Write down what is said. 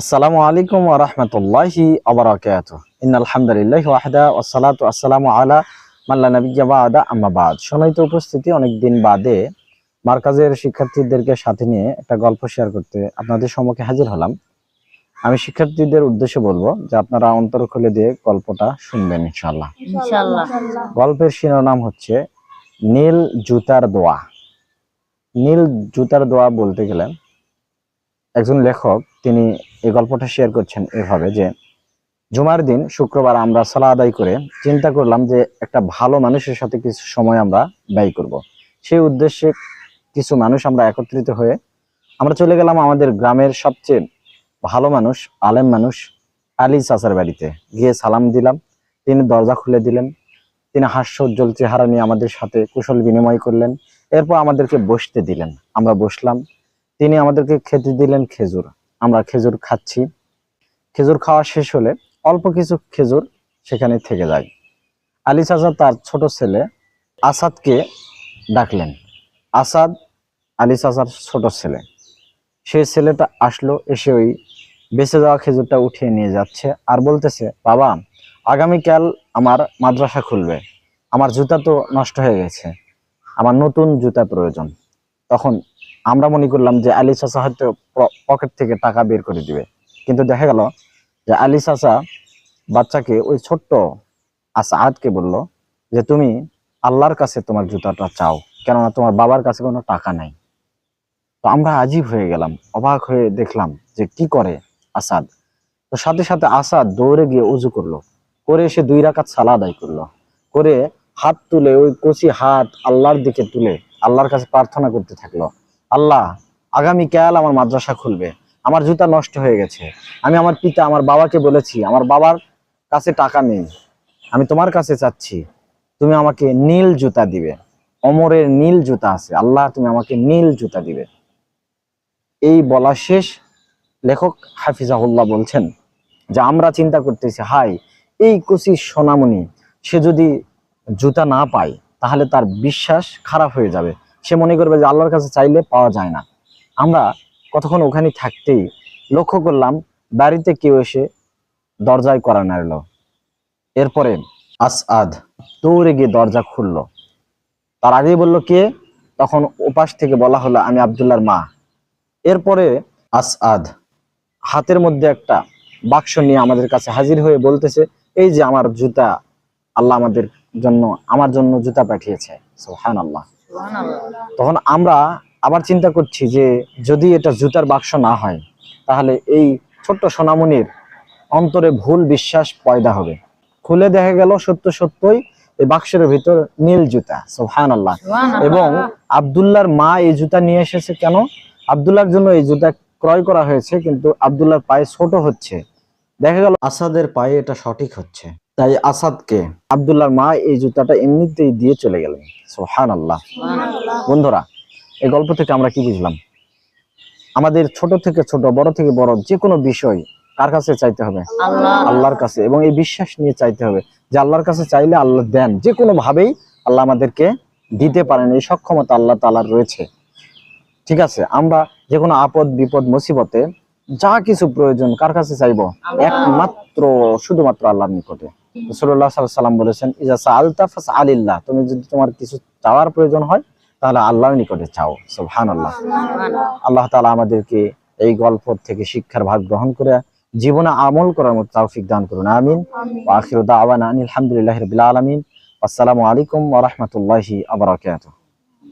আসসালামু আলাইকুম ওয়া রাহমাতুল্লাহি ওয়া বারাকাতুহু। ইন্নাল হামদুলিল্লাহি ওয়াহদা ওয়াস সালাতু আসসালামু আলা মান লা নাবিয়্যা বা'দা আম্মা বাদ। সম্মানিত উপস্থিতি অনেক দিন বাদে মার্কাজের শিক্ষার্থীদেরকে সাথে নিয়ে একটা গল্প শেয়ার করতে আপনাদের সম্মুখে হাজির হলাম। আমি শিক্ষার্থীদের উদ্দেশ্যে বলব যে আপনারা অন্তর খুলে দিয়ে গল্পটা শুনবেন ইনশাআল্লাহ। ইনশাল্লাহ গল্পের শিরোনাম হচ্ছে নীল জুতার দোয়া। নীল জুতার দোয়া বলতে গেলে একজন লেখক, তিনি এই গল্পটা শেয়ার করছেন এভাবে যে, জুমার দিন শুক্রবার আমরা সালা আদায় করে চিন্তা করলাম যে একটা ভালো মানুষের সাথে কিছু সময় আমরা ব্যয় করব। সেই উদ্দেশ্যে কিছু মানুষ আমরা একত্রিত হয়ে আমরা চলে গেলাম আমাদের গ্রামের সবচেয়ে ভালো মানুষ, আলেম মানুষ আলী চাচার বাড়িতে গিয়ে সালাম দিলাম, তিনি দরজা খুলে দিলেন, তিনি হাস্যোজ্জ্বল চেহারা নিয়ে আমাদের সাথে কুশল বিনিময় করলেন, এরপর আমাদেরকে বসতে দিলেন আমরা বসলাম তিনি আমাদেরকে খেতে দিলেন খেজুর। আমরা খেজুর খাচ্ছি। খেজুর খাওয়া শেষ হলে অল্প কিছু খেজুর সেখানে থেকে যায়। আলী চাচা তার ছোট ছেলে আসাদকে ডাকলেন। আসাদ আলী চাচার ছোট ছেলে। সেই ছেলেটা আসলো, এসে ওই বেঁচে যাওয়া খেজুরটা উঠিয়ে নিয়ে যাচ্ছে আর বলতেছে, বাবা, আগামীকাল আমার মাদ্রাসা খুলবে। আমার জুতা তো নষ্ট হয়ে গেছে। আমার নতুন জুতা প্রয়োজন। তখন আমরা মনে করলাম যে আলী চাচা হয়তো পকেট থেকে টাকা বের করে দিবে। কিন্তু দেখা গেল যে আলী চাচা বাচ্চাকে ওই ছোট্ট আসাদকে বলল যে, তুমি আল্লাহর কাছে তোমার জুতাটা চাও, কেননা তোমার বাবার কাছে কোনো টাকা নাই। তো আমরা আজীব হয়ে গেলাম, অবাক হয়ে দেখলাম যে কি করে আসাদ। তো সাথে সাথে আসাদ দৌড়ে গিয়ে উজু করল, করে এসে দুই রাকাত সালা আদায় করল, করে হাত তুলে ওই কচি হাত আল্লাহর দিকে তুলে আল্লাহর কাছে প্রার্থনা করতে থাকল। আল্লাহ, আগামী আগামীকাল আমার মাদ্রাসা খুলবে। আমার জুতা নষ্ট হয়ে গেছে। আমি আমার পিতা, আমার বাবাকে বলেছি, আমার বাবার কাছে টাকা নেই। আমি তোমার কাছে চাচ্ছি, তুমি আমাকে নীল জুতা দিবে। অমরের নীল জুতা আছে। আল্লাহ, তুমি আমাকে নীল জুতা দিবে। এই বলা শেষ। লেখক হাফিজাহুল্লাহ বলছেন যে, আমরা চিন্তা করতেছি, হাই, এই কুচি সোনামণি, সে যদি জুতা না পায়, তাহলে তার বিশ্বাস খারাপ হয়ে যাবে। সে মনে করবে যে আল্লাহর কাছে চাইলে পাওয়া যায় না। আমরা কতক্ষণ ওখানে থাকতেই লক্ষ্য করলাম, বাড়িতে কেউ এসে দরজায় করা নাড়ল। এরপরে আসআদ দৌড়ে গিয়ে দরজা খুললো। তার আগেই বলল, কে? তখন ওপাশ থেকে বলা হলো, আমি আবদুল্লাহর মা। এরপরে আসআদ হাতের মধ্যে একটা বাক্স নিয়ে আমাদের কাছে হাজির হয়ে বলতেছে, এই যে আমার জুতা, আল্লাহ আমাদের জন্য, আমার জন্য জুতা পাঠিয়েছে। সোহান আল্লাহ তখন আমরা আবার চিন্তা করছি যে যদি এটা জুতার বাক্স না হয় তাহলে এই ছোট্ট সোনামণির অন্তরে ভুল বিশ্বাস পয়দা হবে। খুলে দেখা গেল সত্য সত্যই এই বাক্সের ভিতর নীল জুতা সোহান আল্লাহ এবং আবদুল্লাহর মা এই জুতা নিয়ে এসেছে কেন? আবদুল্লাহর জন্য এই জুতা ক্রয় করা হয়েছে কিন্তু আবদুল্লাহর পায়ে ছোট হচ্ছে। দেখা গেল আসাদের পায়ে এটা সঠিক হচ্ছে। তাই আসাদকে আবদুল্লাহর মা এই জুতাটা এমনিতেই দিয়ে চলে গেলেন। সোহান আল্লাহ বন্ধুরা এই গল্প থেকে আমরা কি বুঝলাম? আমাদের ছোট থেকে ছোট বড় থেকে বড় যে কোনো বিষয় কার কাছে চাইতে হবে? আল্লাহর কাছে। এবং এই বিশ্বাস নিয়ে চাইতে হবে যে আল্লাহর কাছে চাইলে আল্লাহ দেন। যে কোনো ভাবেই আল্লাহ আমাদেরকে দিতে পারেন এই সক্ষমতা আল্লাহ তালার রয়েছে। ঠিক আছে? আমরা যে কোনো আপদ বিপদ মুসিবতে যা কিছু প্রয়োজন কার কাছে চাইব? একমাত্র শুধুমাত্র আল্লাহর নিকটে। রসুল্লাহ সাল্লাম বলেছেন ইজা আলতাফাস আলিল্লাহ তুমি যদি তোমার কিছু চাওয়ার প্রয়োজন হয় তাহলে আল্লাহর নিকটে চাও। সুহান আল্লাহ আল্লাহ তালা আমাদেরকে এই গল্প থেকে শিক্ষার ভাগ গ্রহণ করে জীবনে আমল করার মতো তৌফিক দান করুন। আমিন। আখির দাওয়ান আলহামদুলিল্লাহ রবিল আলমিন। আসসালামু আলাইকুম ওরহমতুল্লাহি বারাকাতুহু।